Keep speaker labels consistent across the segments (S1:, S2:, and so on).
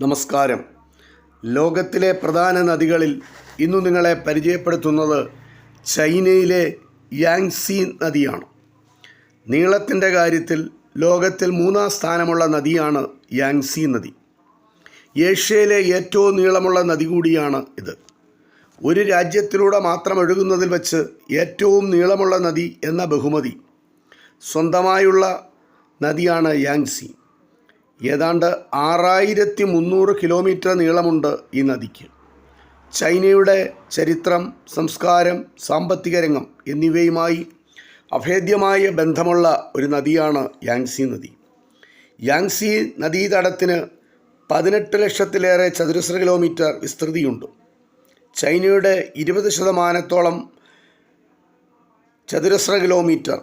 S1: നമസ്കാരം. ലോകത്തിലെ പ്രധാന നദികളിൽ ഇന്നു നിങ്ങളെ പരിചയപ്പെടുത്തുന്നത് ചൈനയിലെ യാങ്സി നദിയാണ്. നീളത്തിന്റെ കാര്യത്തിൽ ലോകത്തിൽ മൂന്നാം സ്ഥാനമുള്ള നദിയാണ് യാങ്സി നദി. ഏഷ്യയിലെ ഏറ്റവും നീളമുള്ള നദി കൂടിയാണ് ഇത്. ഒരു രാജ്യത്തിലൂടെ മാത്രം ഒഴുകുന്നതിൽ വച്ച് ഏറ്റവും നീളമുള്ള നദി എന്ന ബഹുമതി സ്വന്തമായുള്ള നദിയാണ് യാങ്സി. ഏതാണ്ട് ആറായിരത്തി മുന്നൂറ് കിലോമീറ്റർ നീളമുണ്ട് ഈ നദിക്ക്. ചൈനയുടെ ചരിത്രം സംസ്കാരം സാമ്പത്തിക രംഗം എന്നിവയുമായി അഭേദ്യമായ ബന്ധമുള്ള ഒരു നദിയാണ് യാങ്സി നദി. യാങ്സി നദീതടത്തിന് പതിനെട്ട് ലക്ഷത്തിലേറെ ചതുരശ്ര കിലോമീറ്റർ വിസ്തൃതിയുണ്ട്. ചൈനയുടെ ഇരുപത് ശതമാനത്തോളം ചതുരശ്ര കിലോമീറ്റർ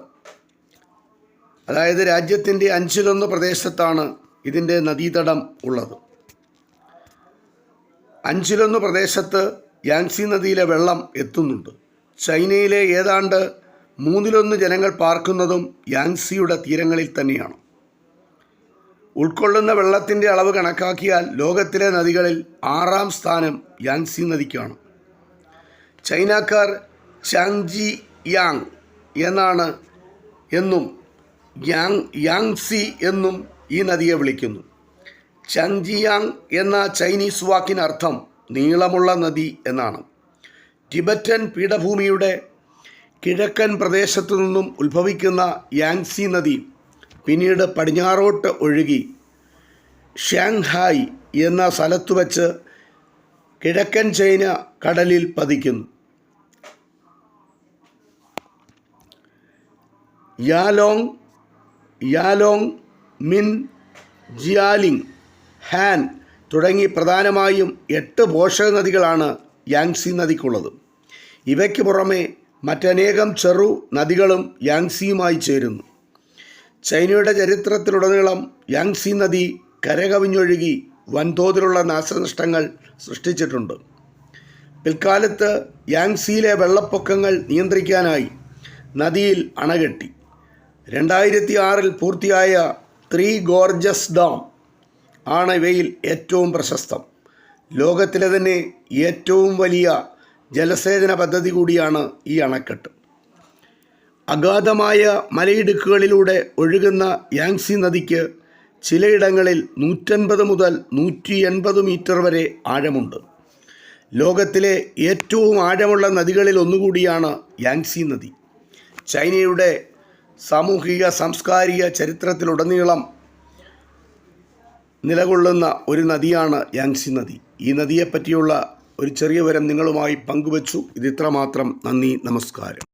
S1: അതായത് രാജ്യത്തിന്റെ അഞ്ചിലൊന്ന് പ്രദേശത്താണ് ഇതിന്റെ നദീതടം ഉള്ളത്. അഞ്ചിലൊന്ന് പ്രദേശത്ത് യാങ്സി നദിയിലെ വെള്ളം എത്തുന്നുണ്ട്. ചൈനയിലെ ഏതാണ്ട് മൂന്നിലൊന്ന് ജനങ്ങൾ പാർക്കുന്നതും യാങ്സിയുടെ തീരങ്ങളിൽ തന്നെയാണ്. ഉൾക്കൊള്ളുന്ന വെള്ളത്തിന്റെ അളവ് കണക്കാക്കിയാൽ ലോകത്തിലെ നദികളിൽ ആറാം സ്ഥാനം യാങ്സി നദിക്കാണ്. ചൈനക്കാർ ചാങ്ജി യാങ് എന്നാണ് എന്നും യാങ് യാങ്സി എന്നും ഈ നദിയെ വിളിക്കുന്നു. ചങ്ജിയാങ് എന്ന ചൈനീസ് വാക്കിനർത്ഥം നീളമുള്ള നദി എന്നാണ്. ടിബറ്റൻ പീഠഭൂമിയുടെ കിഴക്കൻ പ്രദേശത്തു നിന്നും ഉത്ഭവിക്കുന്ന യാങ്സി നദി പിന്നീട് പടിഞ്ഞാറോട്ട് ഒഴുകി ഷാങ്ഹായ് എന്ന സ്ഥലത്തു വച്ച് കിഴക്കൻ ചൈന കടലിൽ പതിക്കുന്നു. യാലോങ് യാലോങ് മിൻ ജിയാലിംഗ് ഹാൻ തുടങ്ങി പ്രധാനമായും എട്ട് പോഷക നദികളാണ് യാങ്സി നദിക്കുള്ളത്. ഇവയ്ക്ക് പുറമെ മറ്റനേകം ചെറു നദികളും യാങ്സിയുമായി ചേരുന്നു. ചൈനയുടെ ചരിത്രത്തിലുടനീളം യാങ്സി നദി കരകവിഞ്ഞൊഴുകി വൻതോതിലുള്ള നാശനഷ്ടങ്ങൾ സൃഷ്ടിച്ചിട്ടുണ്ട്. പിൽക്കാലത്ത് യാങ്സിയിലെ വെള്ളപ്പൊക്കങ്ങൾ നിയന്ത്രിക്കാനായി നദിയിൽ അണകെട്ടി. രണ്ടായിരത്തി ആറിൽ പൂർത്തിയായ ത്രീ ഗോർജസ് ഡാം ആണ് ഇവയിൽ ഏറ്റവും പ്രശസ്തം. ലോകത്തിലെ തന്നെ ഏറ്റവും വലിയ ജലസേചന പദ്ധതി കൂടിയാണ് ഈ അണക്കെട്ട്. അഗാധമായ മലയിടുക്കുകളിലൂടെ ഒഴുകുന്ന യാങ്സി നദിക്ക് ചിലയിടങ്ങളിൽ നൂറ്റൻപത് മുതൽ നൂറ്റി എൺപത് മീറ്റർ വരെ ആഴമുണ്ട്. ലോകത്തിലെ ഏറ്റവും ആഴമുള്ള നദികളിൽ ഒന്നുകൂടിയാണ് യാങ്സി നദി. ചൈനയുടെ സാമൂഹിക സാംസ്കാരിക ചരിത്രത്തിലുടനീളം നിലകൊള്ളുന്ന ഒരു നദിയാണ് യാങ്സി നദി. ഈ നദിയെപ്പറ്റിയുള്ള ഒരു ചെറിയ വിവരം നിങ്ങളുമായി പങ്കുവച്ചു. ഇത് ഇത്രമാത്രം നന്ദി. നമസ്കാരം.